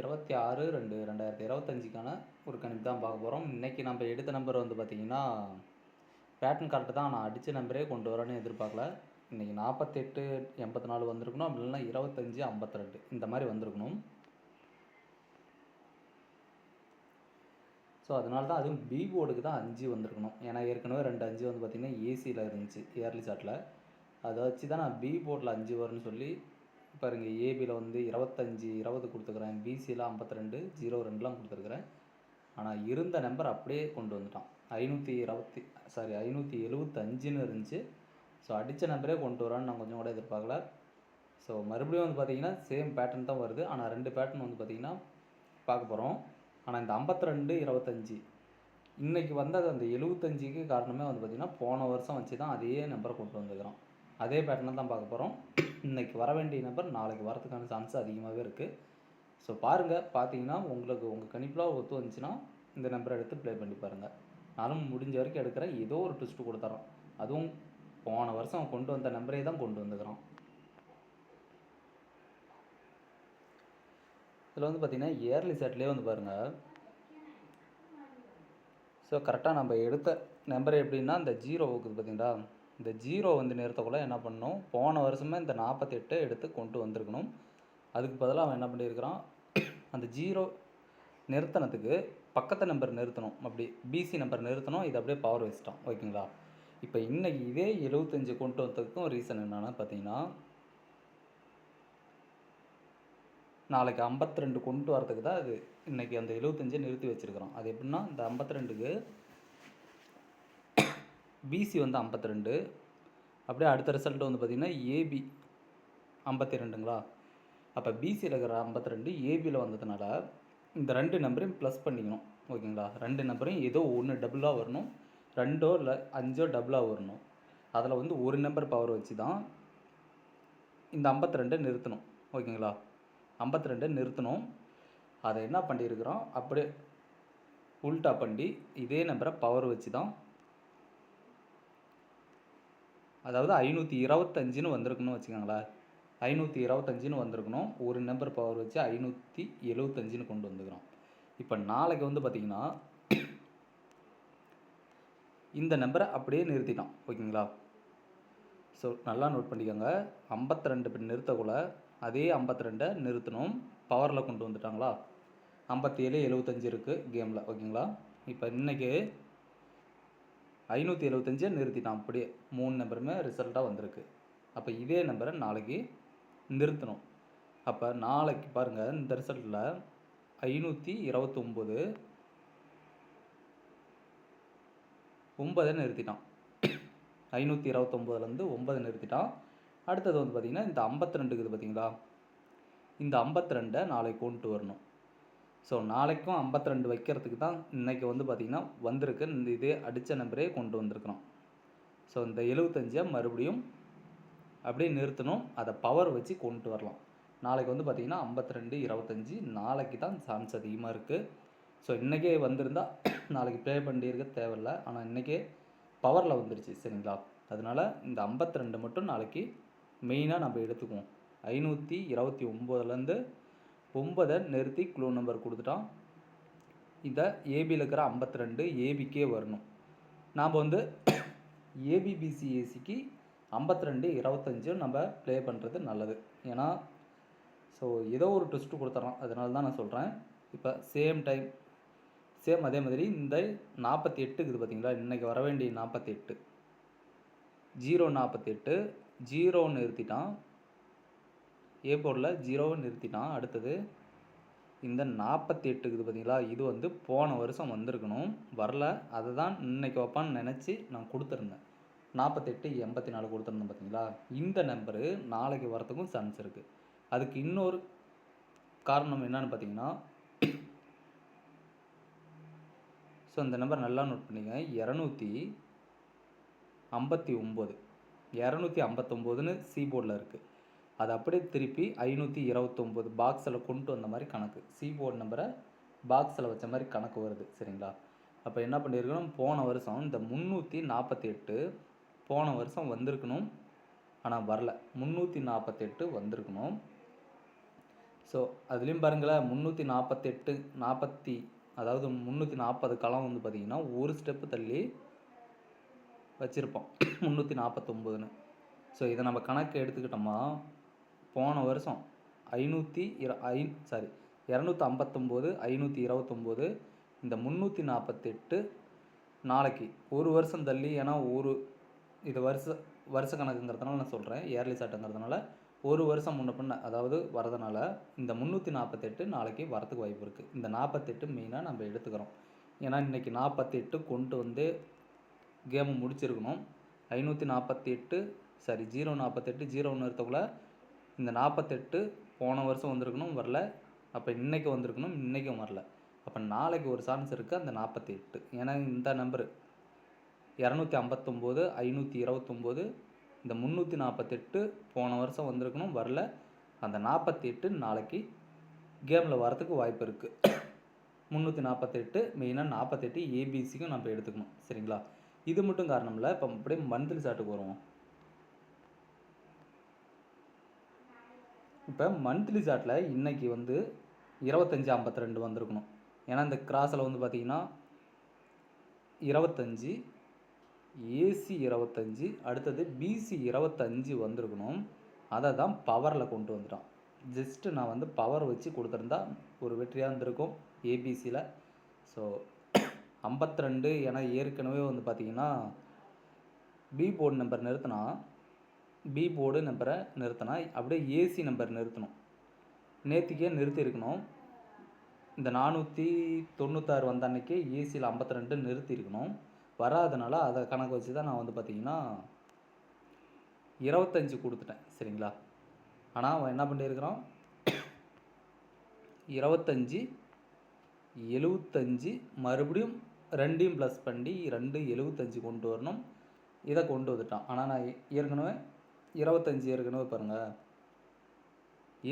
இருபத்தி ஆறு ரெண்டு ரெண்டாயிரத்தி இருபத்தஞ்சிக்கான ஒரு கணிப்பு தான் பார்க்க போகிறோம் இன்றைக்கி நம்ம எடுத்த நம்பர் வந்து பார்த்திங்கன்னா பேட்டர்ன் கரெக்டு தான். நான் அடித்த நம்பரே கொண்டு வரேன்னு எதிர்பார்க்கல. இன்றைக்கி நாற்பத்தெட்டு எண்பத்தி நாலு வந்திருக்கணும். அப்படி இல்லைன்னா இருபத்தஞ்சி ஐம்பத்தி ரெண்டு இந்த மாதிரி வந்திருக்கணும். ஸோ அதனால தான் அதுவும் பி போர்டுக்கு தான் அஞ்சு வந்திருக்கணும். ஏன்னா ஏற்கனவே ரெண்டு அஞ்சு வந்து பார்த்திங்கன்னா ஏசியில் இருந்துச்சு இயர்லி சார்ட்டில் அதை வச்சு தான் நான் பி போர்டில் அஞ்சு வரும்னு சொல்லி பாருங்கள் ஏபியில் வந்து இருபத்தஞ்சி இருபது கொடுத்துக்கிறேன் பிசியில் ஐம்பத்தி ரெண்டு ஜீரோ ரெண்டுலாம் கொடுத்துருக்குறேன். ஆனால் இருந்த நம்பர் அப்படியே கொண்டு வந்துட்டான். ஐநூற்றி இருபத்தி சாரி ஐநூற்றி எழுபத்தஞ்சுன்னு இருந்துச்சு. ஸோ அடித்த நம்பரே கொண்டு வரான்னு நான் கொஞ்சம் கூட எதிர்பார்க்கல. ஸோ மறுபடியும் வந்து பார்த்தீங்கன்னா சேம் பேட்டர்ன் தான் வருது. ஆனால் ரெண்டு பேட்டர்ன் வந்து பார்த்திங்கன்னா பார்க்க போகிறோம் ஆனால் இந்த ஐம்பத்தி ரெண்டு இருபத்தஞ்சி இன்றைக்கி வந்தது அந்த எழுபத்தஞ்சிக்கு காரணமே வந்து பார்த்திங்கன்னா போன வருஷம் வச்சு தான் அதே நம்பரை கொண்டு வந்துக்கிறோம் அதே பேட்டர்னை தான் பார்க்க போகிறோம் இன்றைக்கி வர வேண்டிய நம்பர் நாளைக்கு வரதுக்கான சான்ஸ் அதிகமாகவே இருக்குது ஸோ பாருங்கள் பார்த்தீங்கன்னா உங்களுக்கு உங்கள் கணிப்பில் ஒத்து வந்துச்சுன்னா இந்த நம்பரை எடுத்து ப்ளே பண்ணி பாருங்கள் நானும் முடிஞ்ச வரைக்கும் எடுக்கிறேன். ஏதோ ஒரு ட்விஸ்ட்டு கொடுத்துறோம். அதுவும் போன வருஷம் கொண்டு வந்த நம்பரே தான் கொண்டு வந்துக்கிறோம் இதில் வந்து பார்த்திங்கன்னா இயர்லி செட்லேயே வந்து பாருங்கள் ஸோ கரெக்டாக நம்ம எடுத்த நம்பர் எப்படின்னா இந்த ஜீரோ இருக்குது பார்த்தீங்களா இந்த ஜீரோ வந்து நிறுத்தக்குள்ளே என்ன பண்ணணும்? போன வருஷமே இந்த நாற்பத்தெட்டு எடுத்து கொண்டு வந்திருக்கணும். அதுக்கு பதிலாக அவன் என்ன பண்ணியிருக்கிறான்? அந்த ஜீரோ நிறுத்தினத்துக்கு பக்கத்து நம்பர் நிறுத்தணும். அப்படி பிசி நம்பர் நிறுத்தணும். இது அப்படியே பவர் வச்சிட்டோம் ஓகேங்களா? இப்போ இன்னைக்கு இதே எழுபத்தஞ்சு கொண்டு வந்ததுக்கும் ரீசன் என்னென்னா பார்த்தீங்கன்னா நாளைக்கு ஐம்பத்தி ரெண்டு கொண்டு வரதுக்கு தான் அது இன்றைக்கி அந்த எழுபத்தஞ்சை நிறுத்தி வச்சுருக்கிறோம் அது எப்படின்னா இந்த ஐம்பத்தி ரெண்டுக்கு பிசி வந்து ஐம்பத்தி ரெண்டு அப்படியே அடுத்த ரிசல்ட்டு வந்து பார்த்திங்கன்னா ஏபி ஐம்பத்தி ரெண்டுங்களா அப்போ பிசியில் இருக்கிற ஐம்பத்தி ரெண்டு ஏபியில் வந்ததுனால இந்த ரெண்டு நம்பரையும் ப்ளஸ் பண்ணிக்கணும். ஓகேங்களா? ரெண்டு நம்பரையும் ஏதோ ஒன்று டபுளாக வரணும். ரெண்டோ இல்லை அஞ்சோ டபுளாக வரணும். அதில் வந்து ஒரு நம்பர் பவர் வச்சு தான் இந்த ஐம்பத்தி ரெண்டை நிறுத்தணும். ஓகேங்களா? ஐம்பத்தி ரெண்டை நிறுத்தணும். அதை என்ன பண்ணியிருக்கிறோம்? அப்படியே உல்டா பண்ணி இதே நம்பரை பவர் வச்சு தான் அதாவது ஐநூற்றி இருபத்தஞ்சுன்னு வந்திருக்குன்னு வச்சுக்கோங்களேன். ஐநூற்றி இருபத்தஞ்சுன்னு வந்திருக்கணும். ஒரு நம்பர் பவர் வச்சு ஐநூற்றி எழுபத்தஞ்சுன்னு கொண்டு வந்துக்கிறோம். இப்போ நாளைக்கு வந்து பார்த்திங்கன்னா இந்த நம்பரை அப்படியே நிறுத்திட்டோம். ஓகேங்களா? ஸோ நல்லா நோட் பண்ணிக்கோங்க. ஐம்பத்தி ரெண்டு பின் நிறுத்தக்குள்ள அதே ஐம்பத்தி ரெண்டை நிறுத்தணும் பவரில் கொண்டு வந்துட்டாங்களா? ஐம்பத்தி ஏழு எழுபத்தஞ்சு இருக்குது கேமில் ஓகேங்களா? இப்போ இன்றைக்கி ஐநூற்றி எழுபத்தஞ்சை நிறுத்திட்டான். அப்படியே மூணு நம்பருமே ரிசல்ட்டாக வந்திருக்கு. அப்போ இதே நம்பரை நாளைக்கு நிறுத்தணும். அப்போ நாளைக்கு பாருங்கள் இந்த ரிசல்ட்டில் ஐநூற்றி இருபத்தொம்போது ஒன்பதை நிறுத்திட்டான். ஐநூற்றி இருபத்தொம்போதுலேருந்து ஒன்பதை நிறுத்திட்டான். அடுத்தது வந்து பார்த்திங்கன்னா இந்த ஐம்பத்தி ரெண்டு இருக்குது பார்த்தீங்களா இந்த ஐம்பத்தி ரெண்டை நாளைக்கு கொண்டு வரணும். ஸோ நாளைக்கும் ஐம்பத்தி ரெண்டு வைக்கிறதுக்கு தான் இன்றைக்கி வந்து பார்த்திங்கன்னா வந்திருக்கு. இந்த இதே அடித்த நம்பரே கொண்டு வந்திருக்கிறோம். ஸோ இந்த எழுபத்தஞ்சை மறுபடியும் அப்படியே நிறுத்தணும். அதை பவர் வச்சு கொண்டு வரலாம். நாளைக்கு வந்து பார்த்திங்கன்னா ஐம்பத்தி ரெண்டு இருபத்தஞ்சி நாளைக்கு தான் சான்ஸ் அதிகமாக இருக்குது ஸோ இன்றைக்கே வந்திருந்தால் நாளைக்கு ப்ளே பண்ணியிருக்க தேவையில்ல. ஆனால் இன்றைக்கே பவரில் வந்துருச்சு சரிங்களா? அதனால் இந்த ஐம்பத்தி ரெண்டு மட்டும் நாளைக்கு மெயினாக நம்ம எடுத்துக்குவோம். ஐநூற்றி இருபத்தி ஒம்போதுலேருந்து ஒன்பதை நிறுத்தி க்ளூ நம்பர் கொடுத்துட்டோம். இதை ஏபியில் இருக்கிற ஐம்பத்தி ரெண்டு ஏபிக்கே வரணும். நாம் வந்து ஏபிபிசிஏசிக்கு ஐம்பத்தி ரெண்டு இருபத்தஞ்சும் நம்ம ப்ளே பண்ணுறது நல்லது. ஏன்னா ஸோ ஏதோ ஒரு ட்விஸ்ட்டு கொடுத்துட்றோம் அதனால தான் நான் சொல்கிறேன் இப்போ சேம் டைம் சேம் அதே மாதிரி இந்த நாற்பத்தி எட்டு இருக்குது பார்த்தீங்களா இன்றைக்கி வர வேண்டிய நாற்பத்தி எட்டு ஜீரோ நாற்பத்தி எட்டு ஜீரோன்னு நிறுத்திட்டான் ஏ போர்டில் ஜீரோவை நிறுத்திட்டான் அடுத்தது இந்த நாற்பத்தி எட்டு இருக்குது பார்த்தீங்களா? இது வந்து போன வருஷம் வந்திருக்கணும். வரல. அதை தான் இன்னைக்கு வைப்பான்னு நினச்சி நான் கொடுத்துருந்தேன். நாற்பத்தெட்டு எண்பத்தி நாலு கொடுத்துருந்தேன் பார்த்தீங்களா? இந்த நம்பரு நாளைக்கு வரத்துக்கும் சான்ஸ் இருக்குது அதுக்கு இன்னொரு காரணம் என்னன்னு பார்த்தீங்கன்னா ஸோ இந்த நம்பர் நல்லா நோட் பண்ணிங்க இரநூத்தி ஐம்பத்தி ஒம்பது. இரநூத்தி ஐம்பத்தொம்போதுன்னு சி போர்டில் இருக்குது அது அப்படியே திருப்பி ஐநூற்றி இருபத்தொம்போது பாக்ஸில் கொண்டு வந்த மாதிரி கணக்கு. சி போர்டு நம்பரை பாக்ஸில் வச்ச மாதிரி கணக்கு வருது சரிங்களா? அப்போ என்ன பண்ணியிருக்கணும் போன வருஷம் இந்த முந்நூற்றி நாற்பத்தி எட்டு போன வருஷம் வந்திருக்கணும். ஆனால் வரல. முந்நூற்றி நாற்பத்தெட்டு வந்திருக்கணும். ஸோ அதுலேயும் பாருங்களேன் முந்நூற்றி நாற்பத்தெட்டு நாற்பத்தி அதாவது முந்நூற்றி நாற்பது களம் வந்து பார்த்திங்கன்னா ஒரு ஸ்டெப்பு தள்ளி வச்சுருப்போம். முந்நூற்றி நாற்பத்தொம்போதுன்னு ஸோ இதை நம்ம கணக்கு எடுத்துக்கிட்டோமா? போன வருஷம் ஐநூற்றி இர ஐ சாரி இரநூத்தி ஐம்பத்தொம்போது ஐநூற்றி இருபத்தொம்போது இந்த முந்நூற்றி நாற்பத்தெட்டு நாளைக்கு. ஒரு வருஷம் தள்ளி ஏன்னா ஒரு இது வருஷ வருஷ கணக்குங்கிறதுனால நான் சொல்கிறேன் இயர்லி சாட்டுங்கிறதுனால ஒரு வருஷம் முன்ன பண்ண அதாவது வரதுனால இந்த முந்நூற்றி நாற்பத்தெட்டு நாளைக்கு வரத்துக்கு வாய்ப்பு இருக்குது இந்த நாற்பத்தெட்டு மெயினாக நம்ம எடுத்துக்கிறோம். ஏன்னா இன்றைக்கி நாற்பத்தெட்டு கொண்டு வந்து கேமு முடிச்சிருக்கணும். ஐநூற்றி நாற்பத்தி எட்டு சாரி ஜீரோ நாற்பத்தெட்டு ஜீரோ ஒன்று இருக்கக்குள்ள இந்த நாற்பத்தெட்டு போன வருஷம் வந்திருக்கணும் வரல. அப்போ இன்றைக்கி வந்திருக்கணும் இன்றைக்கும் வரல. அப்போ நாளைக்கு ஒரு சான்ஸ் இருக்குது அந்த நாற்பத்தி எட்டு ஏன்னா இந்த நம்பரு இரநூத்தி ஐம்பத்தொம்போது ஐநூற்றி இருபத்தொம்போது இந்த முந்நூற்றி நாற்பத்தெட்டு போன வருஷம் வந்திருக்கணும் வரல. அந்த நாற்பத்தி எட்டு நாளைக்கு கேமில் வரத்துக்கு வாய்ப்பு இருக்குது முந்நூற்றி நாற்பத்தெட்டு மெயினாக நாற்பத்தெட்டு ஏபிசிக்கும் நம்ம எடுத்துக்கணும். சரிங்களா? இது மட்டும் காரணம் இல்லை இப்போ அப்படியே மந்த்லி சாட்டுக்கு வருவோம். இப்போ மந்த்லி சாட்டில் இன்னைக்கு வந்து இருபத்தஞ்சி ஐம்பத்தி ரெண்டு வந்திருக்கணும். ஏன்னா இந்த கிராஸில் வந்து பார்த்தீங்கன்னா இருபத்தஞ்சி ஏசி இருபத்தஞ்சி அடுத்தது பிசி இருபத்தஞ்சி வந்திருக்கணும். அதை தான் பவரில் கொண்டு வந்துட்டான். ஜஸ்ட்டு நான் வந்து பவர் வச்சு கொடுத்துருந்தா ஒரு வெற்றியாக இருந்திருக்கும் ஏபிசியில் ஸோ ஐம்பத்தி ரெண்டு ஏன்னா ஏற்கனவே வந்து பார்த்திங்கன்னா பி போர்டு நம்பர் நிறுத்தினா பி போர்டு நம்பரை நிறுத்தினா அப்படியே ஏசி நம்பர் நிறுத்தணும். நேற்றுக்கே நிறுத்தியிருக்கணும். இந்த நானூற்றி தொண்ணூத்தாறு வந்த அன்னைக்கே ஏசியில் ஐம்பத்தி ரெண்டு நிறுத்தியிருக்கணும். வராதனால அதை கணக்கு வச்சு தான் நான் வந்து பார்த்தீங்கன்னா இருபத்தஞ்சி கொடுத்துட்டேன். சரிங்களா? ஆனால் அவன் என்ன பண்ணியிருக்கிறான்? இருபத்தஞ்சி எழுவத்தஞ்சி மறுபடியும் ரெண்டையும் ப்ளஸ் பண்ணி ரெண்டு எழுவத்தஞ்சி கொண்டு வரணும். இதை கொண்டு வந்துட்டான். ஆனால் நான் ஏற்கனவே இருபத்தஞ்சி ஏற்கனவே பாருங்கள்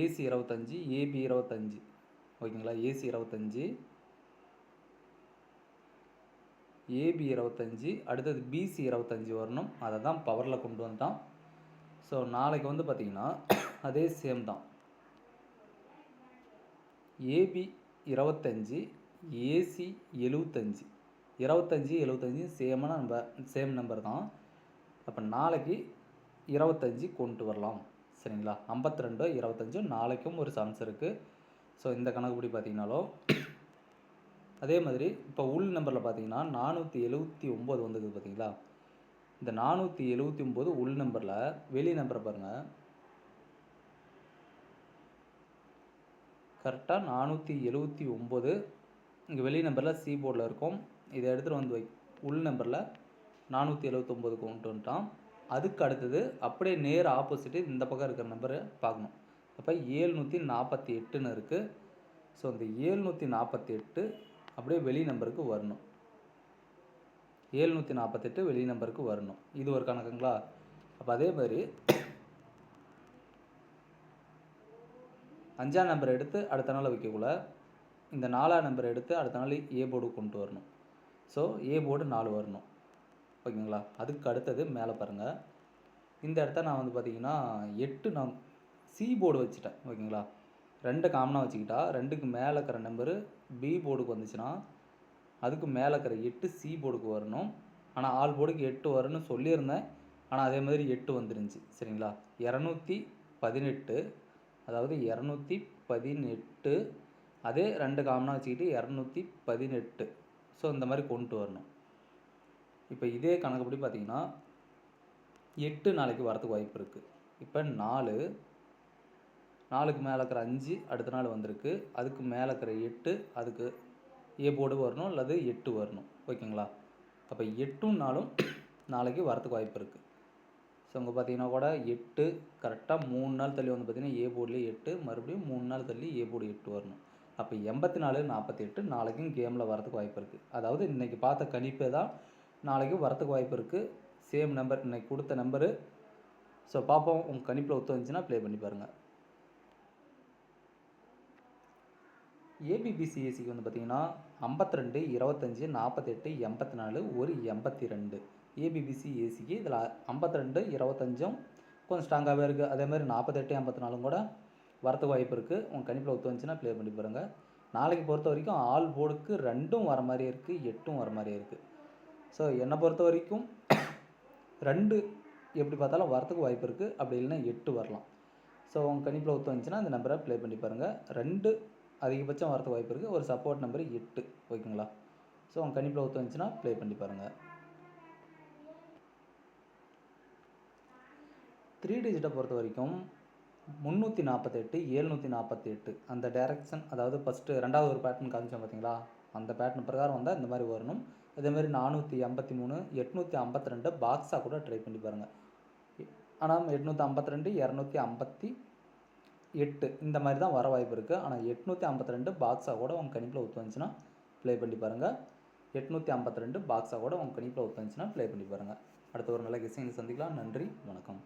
ஏசி இருபத்தஞ்சி ஏபி இருபத்தஞ்சி. ஓகேங்களா? ஏசி இருபத்தஞ்சி. ஏபி இருபத்தஞ்சி அடுத்தது பிசி இருபத்தஞ்சி வரணும். அதை தான் பவரில் கொண்டு வந்துட்டான் ஸோ நாளைக்கு வந்து பார்த்திங்கன்னா அதே சேம் தான். ஏபி இருபத்தஞ்சி ஏசி எழுவத்தஞ்சி இருபத்தஞ்சி எழுவத்தஞ்சி சேமான நம்பர் சேம் நம்பர் தான். அப்போ நாளைக்கு இருபத்தஞ்சி கொண்டு வரலாம். சரிங்களா? ஐம்பத்தி ரெண்டு இருபத்தஞ்சு நாளைக்கும் ஒரு சான்ஸ் இருக்குது ஸோ இந்த கணக்குப்படி பார்த்தீங்கனாலும் அதே மாதிரி இப்போ உள் நம்பரில் பார்த்தீங்கன்னா நானூற்றி எழுவத்தி ஒம்பது வந்தது பார்த்தீங்களா? இந்த நானூற்றி எழுவத்தி ஒம்பது உள் நம்பரில் வெளி நம்பரை பாருங்கள் கரெக்டாக நானூற்றி எழுவத்தி ஒம்பது இங்கே வெளி நம்பரில் சி போர்டில் இருக்கும். இதை எடுத்துகிட்டு வந்து வை. உள் நம்பரில் நானூற்றி எழுவத்தொம்போது கொண்டு வந்துட்டான். அதுக்கு அடுத்தது அப்படியே நேர் ஆப்போசிட்டு இந்த பக்கம் இருக்கிற நம்பரை பார்க்கணும். அப்போ ஏழ்நூற்றி நாற்பத்தி எட்டுன்னு இருக்குது ஸோ இந்த ஏழ்நூற்றி நாற்பத்தி எட்டு அப்படியே வெளி நம்பருக்கு வரணும். ஏழ்நூற்றி நாற்பத்தெட்டு வெளி நம்பருக்கு வரணும். இது ஒரு கணக்குங்களா? அப்போ அதே மாதிரி அஞ்சாம் நம்பர் எடுத்து அடுத்த நாள் வைக்கக்குள்ள இந்த நாலாம் நம்பர் எடுத்து அடுத்த நாள் ஏ போர்டு கொண்டு வரணும். ஸோ ஏ போர்டு நாலு வரணும். ஓகேங்களா? அதுக்கு அடுத்தது மேலே பாருங்கள் இந்த இடத்த நான் வந்து பார்த்தீங்கன்னா எட்டு நான் சி போர்டு வச்சுட்டேன் ஓகேங்களா? ரெண்டு காமனாக வச்சுக்கிட்டா ரெண்டுக்கு மேலே இருக்கிற நம்பரு பி போர்டுக்கு வந்துச்சுன்னா அதுக்கு மேலே இருக்கிற எட்டு சி போர்டுக்கு வரணும். ஆனால் ஆல் போர்டுக்கு எட்டு வரும்னு சொல்லியிருந்தேன். ஆனால் அதே மாதிரி எட்டு வந்துருந்துச்சு சரிங்களா? இரநூத்தி பதினெட்டு அதாவது இரநூத்தி பதினெட்டு அதே ரெண்டு காமனாக வச்சுக்கிட்டு இரநூத்தி பதினெட்டு. ஸோ இந்த மாதிரி கொண்டு வரணும். இப்போ இதே கணக்குப்படி பார்த்தீங்கன்னா எட்டு நாளைக்கு வரதுக்கு வாய்ப்பு இருக்குது இப்போ நாலு நாலுக்கு மேலே இருக்கிற அஞ்சு அடுத்த நாள் வந்திருக்கு. அதுக்கு மேலே இருக்கிற எட்டு அதுக்கு ஏ போர்டு வரணும் அல்லது எட்டு வரணும். ஓகேங்களா? அப்போ எட்டும் நாளும் நாளைக்கு வரத்துக்கு வாய்ப்பு இருக்குது ஸோ அங்கே பார்த்தீங்கன்னா கூட எட்டு கரெக்டாக மூணு நாள் தள்ளி வந்து பார்த்தீங்கன்னா ஏ போர்ட்லேயே எட்டு மறுபடியும் மூணு நாள் தள்ளி ஏ போர்டு எட்டு வரணும். அப்போ எண்பத்தி நாலு நாற்பத்தி எட்டு நாளைக்கும் கேமில் வரதுக்கு வாய்ப்பு இருக்குது அதாவது இன்றைக்கி பார்த்த கணிப்பே தான் நாளைக்கு வரத்துக்கு வாய்ப்பு இருக்குது சேம் நம்பர் இன்னைக்கு கொடுத்த நம்பரு ஸோ பார்ப்போம் உங்கள் கணிப்பில் ஒத்து வந்துச்சுன்னா ப்ளே பண்ணி பாருங்கள் ஏபிபிசிஎஸ்சிக்கு வந்து பார்த்தீங்கன்னா ஐம்பத்தி ரெண்டு இருபத்தஞ்சி நாற்பத்தெட்டு எண்பத்தி நாலு ஒரு எண்பத்தி ரெண்டு ஏபிபிசி ஏசிக்கு இதில் ஐம்பத்தி ரெண்டு இருபத்தஞ்சும் கொஞ்சம் ஸ்ட்ராங்காகவே இருக்குது அதே மாதிரி நாற்பத்தெட்டு ஐம்பத்தி நாலும் கூட வரத்துக்கு வாய்ப்பு இருக்குது உங்கள் கணிப்பில் ஒத்து வந்துச்சுன்னா ப்ளே பண்ணி பாருங்கள் நாளைக்கு பொறுத்த வரைக்கும் ஆல் போர்டுக்கு ரெண்டும் வர மாதிரி இருக்குது எட்டும் வர மாதிரி இருக்குது ஸோ என்னை பொறுத்த வரைக்கும் ரெண்டு எப்படி பார்த்தாலும் வரத்துக்கு வாய்ப்பு இருக்குது அப்படி இல்லைன்னா எட்டு வரலாம். ஸோ உங்கள் கணிப்பில் ஒத்து வந்துச்சுன்னா அந்த நம்பரை ப்ளே பண்ணி பாருங்கள் ரெண்டு அதிகபட்சம் வரத்துக்கு வாய்ப்பு இருக்குது ஒரு சப்போர்ட் நம்பர் எட்டு. ஓகேங்களா? ஸோ உங்கள் கணிப்பில் ஒத்து வந்துச்சுன்னா ப்ளே பண்ணி பாருங்கள் த்ரீ டிஜிட்டை பொறுத்த வரைக்கும் முந்நூற்றி நாற்பத்தெட்டு ஏழ்நூற்றி நாற்பத்தி எட்டு அந்த டேரக்ஷன் அதாவது ஃபஸ்ட்டு ரெண்டாவது ஒரு பேட்டர்ன் காமிச்சோம் பார்த்தீங்களா அந்த பேட்டர்ன் பிரகாரம் வந்தால் இந்த மாதிரி வரணும். அதேமாதிரி நானூற்றி ஐம்பத்தி மூணு எட்நூற்றி ஐம்பத்தி ரெண்டு பாக்ஸாக கூட ட்ரை பண்ணி பாருங்கள் ஆனால் எட்நூற்றி ஐம்பத்தி ரெண்டு இரநூத்தி ஐம்பத்தி எட்டு இந்த மாதிரி தான் வர வாய்ப்பு இருக்குது ஆனால் எட்நூற்றி ஐம்பத்தி ரெண்டு பாக்ஸாக கூட உங்கள் கணிப்பில் ஒத்து வந்துச்சுன்னா ப்ளே பண்ணி பாருங்கள் எட்நூற்றி ஐம்பத்தி ரெண்டு பாக்ஸாக கூட உங்கள் கணிப்பில் ஒத்து வந்துச்சுன்னா ப்ளே பண்ணி பாருங்கள் அடுத்த ஒரு நல்ல கெஸ்ஸிங் சந்திக்கலாம். நன்றி வணக்கம்.